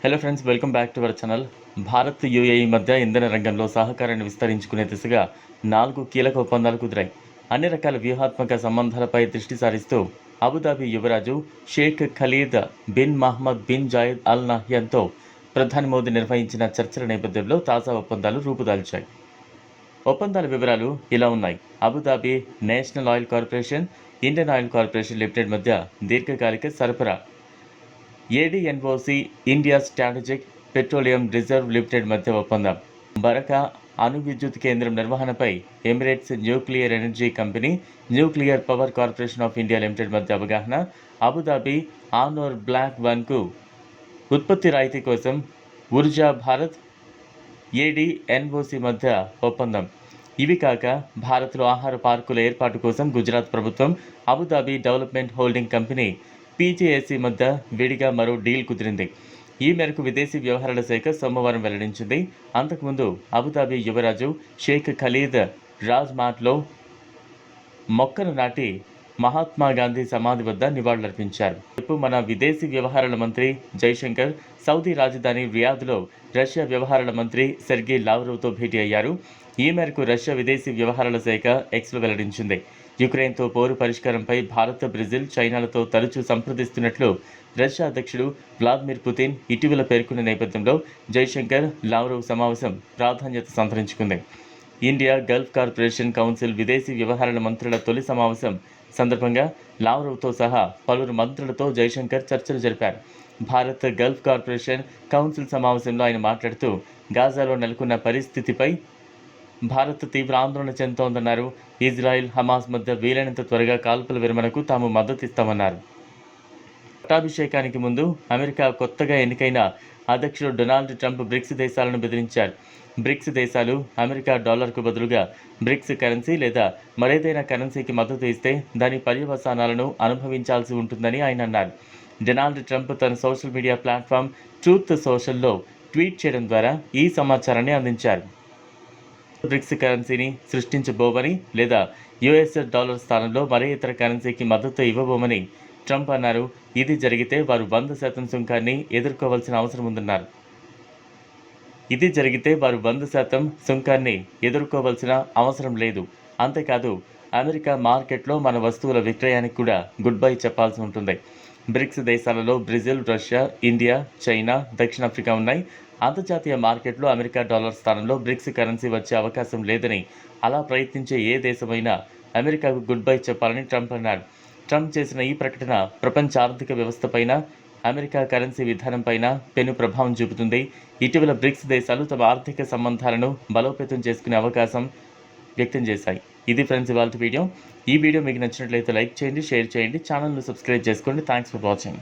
Hello friends welcome back to our channel Bharat UAE మధ్య ఇంధన రంగంలో సహకారాన్ని విస్తరించుకునే దిశగా నాలుగు కీలక ఒప్పందాలు కుదిరాయి అన్ని రకాల వ్యూహాత్మక సంబంధాలపై దృష్టి సారిస్తూ అబుదాబి యువరాజు Sheikh Khalid bin Mohammed bin Zayed Al నహ్యాన్తో ప్రధాని మోదీ నిర్వహించిన చర్చల నేపథ్యంలో తాజా ఒప్పందాలు రూపుదాల్చాయి. ఒప్పందాల వివరాలు ఇలా ఉన్నాయి. Abu Dhabi National Oil Corporation Indian Oil Corporation Limited మధ్య దీర్ఘకాలిక సరఫరా ADNOC India Strategic Petroleum Reserve Limited మధ్య ఒప్పందం. బరకా అణు విద్యుత్ కేంద్రం నిర్వహణపై Emirates Nuclear Energy Company Nuclear Power Corporation of India Limited మధ్య అవగాహన అబుదాబి ఆనోర్ బ్లాక్ వన్కు ఉత్పత్తి రాయితీ కోసం ఉర్జా భారత్ ఏడీఎన్ఓసి మధ్య ఒప్పందం. ఇవి కాక భారత్లో ఆహార పార్కుల ఏర్పాటు కోసం గుజరాత్ ప్రభుత్వం Abu Dhabi Development Holding Company PJSC మధ్య విడిగా మరో డీల్ కుదిరింది. ఈ మేరకు విదేశీ వ్యవహారాల శాఖ సోమవారం వెల్లడించింది. అంతకుముందు అబుదాబి యువరాజు షేక్ ఖలీద్ రాజ్ మాట్లో మొక్కను నాటి మహాత్మా గాంధీ సమాధి వద్ద నివాళులర్పించారు. రేపు మన విదేశీ వ్యవహారాల మంత్రి జైశంకర్ సౌదీ రాజధాని రియాద్లో రష్యా వ్యవహారాల మంత్రి సెర్గీ లావ్రోవ్తో భేటీ అయ్యారు. ఈ మేరకు రష్యా విదేశీ వ్యవహారాల శాఖ ఎక్స్లో వెల్లడించింది. యుక్రెయిన్తో పోరు పరిష్కారంపై భారత్ బ్రెజిల్ చైనాలతో తరచూ సంప్రదిస్తున్నట్లు రష్యా అధ్యక్షుడు వ్లాదిమిర్ పుతిన్ ఇటీవల పేర్కొన్న నేపథ్యంలో జైశంకర్ లావ్రోవ్ సమావేశం ప్రాధాన్యత సంతరించుకుంది. ఇండియా గల్ఫ్ కార్పొరేషన్ కౌన్సిల్ విదేశీ వ్యవహారాల మంత్రుల తొలి సమావేశం సందర్భంగా లావ్రవ్తో సహా పలువురు మంత్రులతో జైశంకర్ చర్చలు జరిపారు. భారత్ గల్ఫ్ కార్పొరేషన్ కౌన్సిల్ సమావేశంలో ఆయన మాట్లాడుతూ గాజాలో నెలకొన్న పరిస్థితిపై భారత్ తీవ్ర ఆందోళన చెందుతోందన్నారు. ఇజ్రాయెల్ హమాస్ మధ్య వీలైనంత త్వరగా కాల్పుల విరమణకు తాము మద్దతిస్తామన్నారు. పట్టాభిషేకానికి ముందు అమెరికా కొత్తగా ఎన్నికైన అధ్యక్షుడు డొనాల్డ్ ట్రంప్ బ్రిక్స్ దేశాలను బెదిరించారు. బ్రిక్స్ దేశాలు అమెరికా డాలర్కు బదులుగా బ్రిక్స్ కరెన్సీ లేదా మరేదైనా కరెన్సీకి మద్దతు ఇస్తే దాని పర్యవసానాలను అనుభవించాల్సి ఉంటుందని ఆయన అన్నారు. డొనాల్డ్ ట్రంప్ తన సోషల్ మీడియా ప్లాట్ఫామ్ ట్రూత్ సోషల్లో ట్వీట్ చేయడం ద్వారా ఈ సమాచారాన్ని అందించారు. బ్రిక్స్ కరెన్సీని సృష్టించబోమని లేదా యుఎస్ఎస్ డాలర్ స్థానంలో మరే ఇతర కరెన్సీకి మద్దతు ఇవ్వబోమని ట్రంప్ అన్నారు. ఇది జరిగితే వారు వంద శాతం సుంకాన్ని ఎదుర్కోవాల్సిన అవసరం ఉందన్నారు. ఇది జరిగితే వారు వంద శాతం సుంకాన్ని ఎదుర్కోవాల్సిన అవసరం లేదు. అంతేకాదు అమెరికా మార్కెట్లో మన వస్తువుల విక్రయానికి కూడా గుడ్ బై చెప్పాల్సి ఉంటుంది. బ్రిక్స్ దేశాలలో బ్రెజిల్ రష్యా ఇండియా చైనా దక్షిణాఫ్రికా ఉన్నాయి. అంతర్జాతీయ మార్కెట్లో అమెరికా డాలర్ స్థానంలో బ్రిక్స్ కరెన్సీ వచ్చే అవకాశం లేదని అలా ప్రయత్నించే ఏ దేశమైనా అమెరికాకు గుడ్ బై చెప్పాలని ట్రంప్ అన్నాడు. ట్రంప్ చేసిన ఈ ప్రకటన ప్రపంచ ఆర్థిక వ్యవస్థపైన అమెరికా కరెన్సీ విధానంపైన పెను ప్రభావం చూపుతుంది. ఇటీవల బ్రిక్స్ దేశాలు తమ ఆర్థిక సంబంధాలను బలోపేతం చేసుకునే అవకాశం వ్యక్తం చేశాయి. ఇది ఫ్రెండ్స్ ఇవాళ వీడియో. ఈ వీడియో మీకు నచ్చినట్లయితే లైక్ చేయండి షేర్ చేయండి ఛానల్ను సబ్స్క్రైబ్ చేసుకోండి. Thanks for watching.